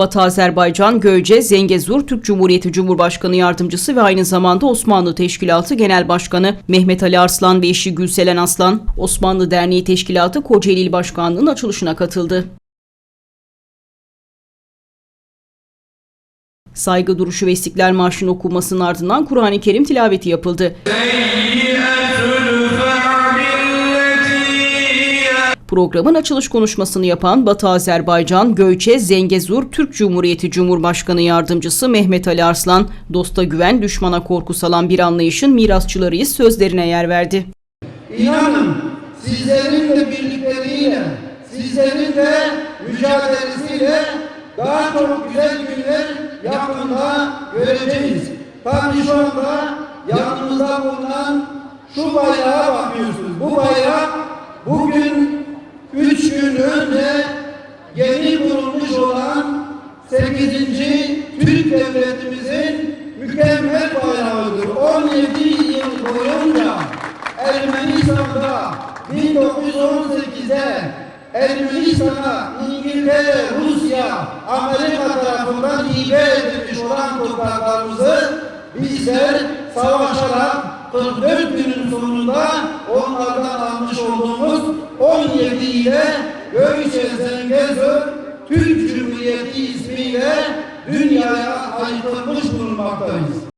Batı Azerbaycan Göyce Zengezur Türk Cumhuriyeti Cumhurbaşkanı Yardımcısı ve aynı zamanda Osmanlı Teşkilatı Genel Başkanı Mehmet Ali Arslan ve eşi Gülselen Aslan, Osmanlı Derneği Teşkilatı Kocaeli İl Başkanlığı'nın açılışına katıldı. Saygı duruşu ve İstiklal Marşı'nın okunmasının ardından Kur'an-ı Kerim tilaveti yapıldı. Programın açılış konuşmasını yapan Batı Azerbaycan Göyçe Zengezur Türk Cumhuriyeti Cumhurbaşkanı Yardımcısı Mehmet Ali Arslan, dosta güven, düşmana korku salan bir anlayışın mirasçılarıyız sözlerine yer verdi. İnanın sizlerin de birlikleriyle, sizlerin de mücadelesiyle daha çok güzel günler yakında göreceğiz. Tabii şu anda yanımızda bulunan şu bayrağa bakıyorsunuz. Bu bayrak bugün Devletimizin mükemmel bayrağıdır. 17 yıl boyunca Ermenistan'da 1918'de Ermenistan'a İngiltere, Rusya, Amerika tarafından hibe edilmiş olan topraklarımızı bizler savaşarak 44 günün sonunda onlardan almış olduğumuz 17 ile Göğüçe Zengezur Türk Cumhuriyeti ismiyle dünyaya aykırmış bulunmaktayız.